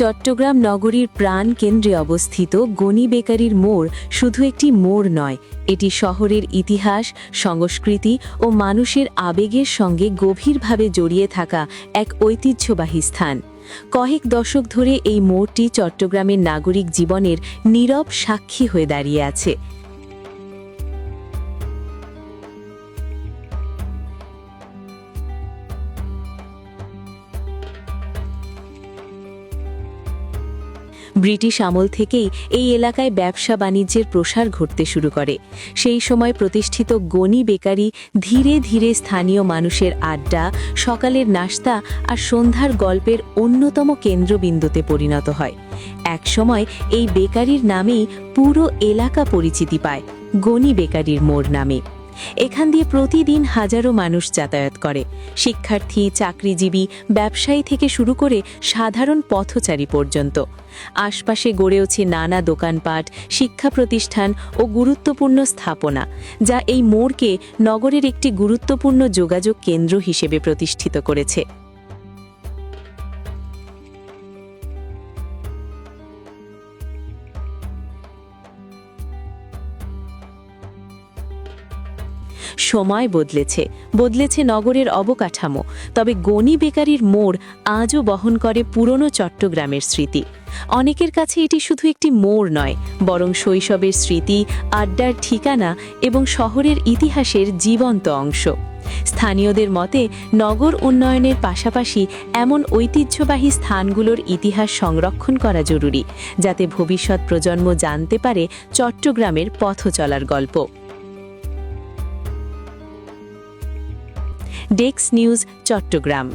চট্টগ্রাম নগরীর প্রাণ কেন্দ্রে অবস্থিত গনি বেকারির মোড় শুধু একটি মোড় নয়, এটি শহরের ইতিহাস, সংস্কৃতি ও মানুষের আবেগের সঙ্গে গভীরভাবে জড়িয়ে থাকা এক ঐতিহ্যবাহী স্থান। কয়েক দশক ধরে এই মোড়টি চট্টগ্রামের নাগরিক জীবনের নীরব সাক্ষী হয়ে দাঁড়িয়ে আছে। ব্রিটিশ আমল থেকেই এই এলাকায় ব্যবসা বাণিজ্যের প্রসার ঘটতে শুরু করে। সেই সময় প্রতিষ্ঠিত গনি বেকারি ধীরে ধীরে স্থানীয় মানুষের আড্ডা, সকালের নাস্তা আর সন্ধ্যার গল্পের অন্যতম কেন্দ্রবিন্দুতে পরিণত হয়। একসময় এই বেকারির নামেই পুরো এলাকা পরিচিতি পায় গনি বেকারির মোড় নামে। এখান দিয়ে প্রতিদিন হাজারো মানুষ যাতায়াত করে। শিক্ষার্থী, চাকরিজীবী, ব্যবসায়ী থেকে শুরু করে সাধারণ পথচারী পর্যন্ত। আশপাশে গড়ে ওঠে নানা দোকানপাট, শিক্ষা প্রতিষ্ঠান ও গুরুত্বপূর্ণ স্থাপনা, যা এই মোড়কে নগরের একটি গুরুত্বপূর্ণ যোগাযোগ কেন্দ্র হিসেবে প্রতিষ্ঠিত করেছে। সময় বদলেছে। বদলেছে নগরের অবকাঠামো। তবে গণি বেকারির মোড় আজও বহন করে পুরনো চট্টগ্রামের স্মৃতি। অনেকের কাছে এটি শুধু একটি মোড় নয়, বরং শৈশবের স্মৃতি, আড্ডার ঠিকানা এবং শহরের ইতিহাসের জীবন্ত অংশ। স্থানীয়দের মতে, নগর উন্নয়নের পাশাপাশি এমন ঐতিহ্যবাহী স্থানগুলোর ইতিহাস সংরক্ষণ করা জরুরি, যাতে ভবিষ্যৎ প্রজন্ম জানতে পারে চট্টগ্রামের পথ চলার গল্প। ডেক্স নিউজ চট্টগ্রাম